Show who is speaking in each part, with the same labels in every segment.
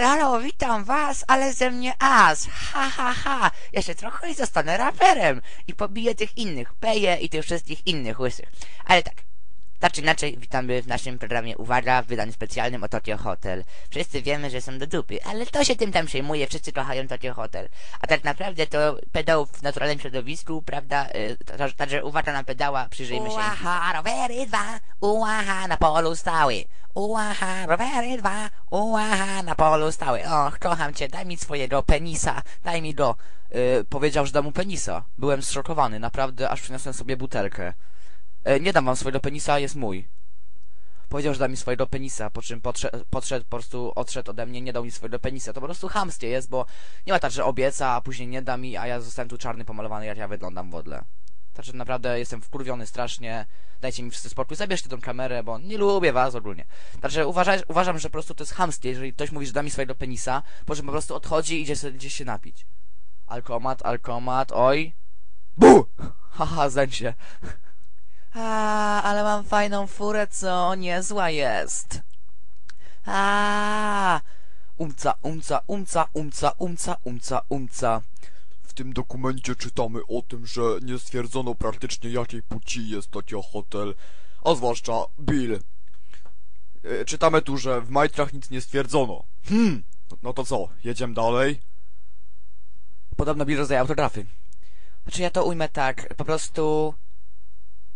Speaker 1: Halo, halo, witam was, ale ze mnie as. Ha, ha, ha. Jeszcze trochę i zostanę raperem. I pobiję tych innych, peję i tych wszystkich innych łysych. Ale tak. Tak czy inaczej, witamy w naszym programie Uwaga, w wydaniu specjalnym o Tokyo Hotel. Wszyscy wiemy, że są do dupy, ale to się tym tam przejmuje, wszyscy kochają Tokyo Hotel. A tak naprawdę to pedałów w naturalnym środowisku, prawda, y, także uwaga na pedała, przyjrzyjmy się. Uaha, rowery dwa, uaha, na polu stały. Uaha, rowery dwa, uaha, na polu stały. Och, kocham cię, daj mi swojego penisa, daj mi go.
Speaker 2: Y, powiedział, że da mu penisa. Byłem zszokowany, naprawdę, aż przyniosłem sobie butelkę. Y, nie dam wam swojego penisa, jest mój. Powiedział, że da mi swojego penisa, po czym podszedł, podszedł, po prostu odszedł ode mnie, nie dał mi swojego penisa. To po prostu chamskie jest, bo nie ma tak, że obieca, a później nie da mi, a ja zostałem tu czarny pomalowany, jak ja wyglądam w odle. Także naprawdę jestem wkurwiony strasznie. Dajcie mi wszyscy spokój, zabierzcie tą kamerę, bo nie lubię was ogólnie. Także uważaj, uważam, że po prostu to jest chamskie, jeżeli ktoś mówi, że da mi swojego penisa, po czym po prostu odchodzi i idzie sobie się napić. Alkomat, alkomat, oj. Bu! Haha, zęć się. A, ale mam fajną furę, co niezła jest. A, umca, umca, umca, umca, umca, umca, umca.
Speaker 3: Tym dokumencie czytamy o tym, że nie stwierdzono praktycznie jakiej płci jest Tokyo Hotel, a zwłaszcza Bill. E, Czytamy tu, że w majtrach nic nie stwierdzono. Hmm, no to co, jedziemy dalej?
Speaker 2: Podobno Bill rozdaje autografy. Znaczy ja to ujmę tak, po prostu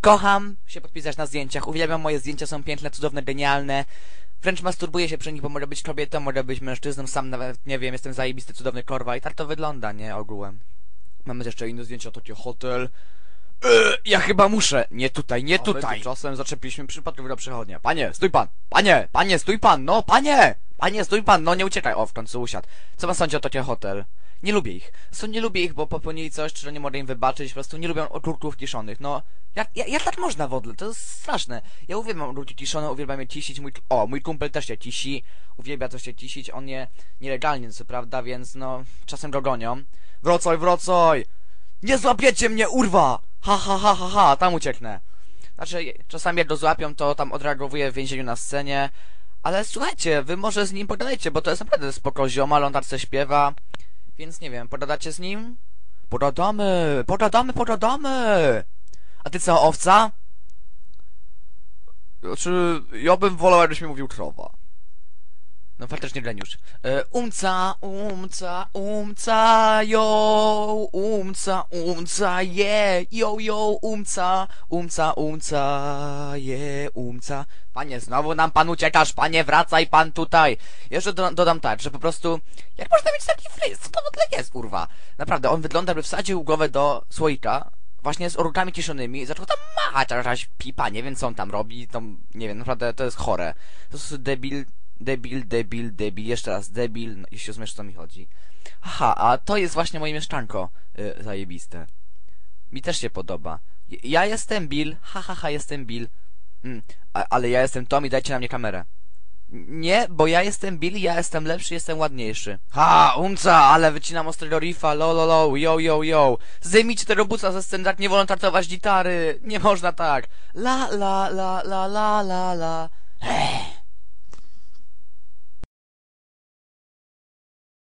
Speaker 2: kocham się podpisać na zdjęciach, uwielbiam moje zdjęcia, są piękne, cudowne, genialne. Wręcz masturbuję się przy nich, bo mogę być kobietą, mogę być mężczyzną, sam nawet, nie wiem, jestem zajebisty, cudowny korwa i tak to wygląda, nie, ogółem. Mamy jeszcze inne zdjęcia Tokyo Hotel. E, ja chyba muszę. Nie tutaj, nie
Speaker 3: A
Speaker 2: tutaj.
Speaker 3: Tymczasem zaczepiliśmy przypadkowego przechodnia. Panie, stój pan! Panie!
Speaker 2: Panie, stój pan, no, panie! Panie, stój pan, no nie uciekaj. O, w końcu usiadł. Co pan sądzi o Tokyo Hotel? Nie lubię ich. Co nie lubię ich, bo popełnili coś, czego nie mogę im wybaczyć. Po prostu nie lubią ogórków kiszonych. No, jak, jak, jak tak można w ogóle? To jest straszne. Ja uwielbiam ogórki kiszone, uwielbiam je tisić. Mój, o, mój kumpel też się tisi. Uwielbia też się tisić. On je nielegalnie, co prawda, więc no, czasem go gonią. Wrocaj, wrocaj! Nie złapiecie mnie, urwa! Ha, ha, ha, ha, ha, tam ucieknę. Znaczy, czasami jak go złapią, to tam odreagowuję w więzieniu na scenie. Ale słuchajcie, wy może z nim pogadajcie, bo to jest naprawdę spoko ziomal, on tak se śpiewa. Więc nie wiem, pogadacie z nim? Pogadamy, pogadamy, pogadamy! A ty co, owca?
Speaker 3: Znaczy, ja bym wolał, jakbyś mi mówił krowa.
Speaker 2: No faktycznie Gleniusz. E, umca, umca, umca, yo, umca, umca, je, yo, yo, umca, umca, umca, je, umca. Panie, znowu nam pan uciekasz, panie, wracaj pan tutaj. Jeszcze do, dodam tak, że po prostu, jak można mieć taki fryz? Co to w ogóle jest, kurwa? Naprawdę, on wygląda, jakby wsadził głowę do słoika, właśnie z orłami kiszonymi i zaczął tam machać, jakaś pipa, nie wiem co on tam robi, to, nie wiem, naprawdę to jest chore. To jest debil, debil, debil, debil, jeszcze raz debil, no, jeśli rozumiesz, co mi chodzi. Aha, a to jest właśnie moje mieszczanko y, zajebiste. Mi też się podoba. Ja jestem Bill, ha, ha, ha, jestem Bill. Mm, ale ja jestem Tom i dajcie na mnie kamerę. Nie, bo ja jestem Bill, ja jestem lepszy, jestem ładniejszy. Ha, umca, ale wycinam ostrego riffa, lo, lo, lo, yo, yo, yo. Zdejmijcie tego buca ze sceny, tak nie wolno tartować gitary. Nie można tak. La, la, la, la, la, la, la.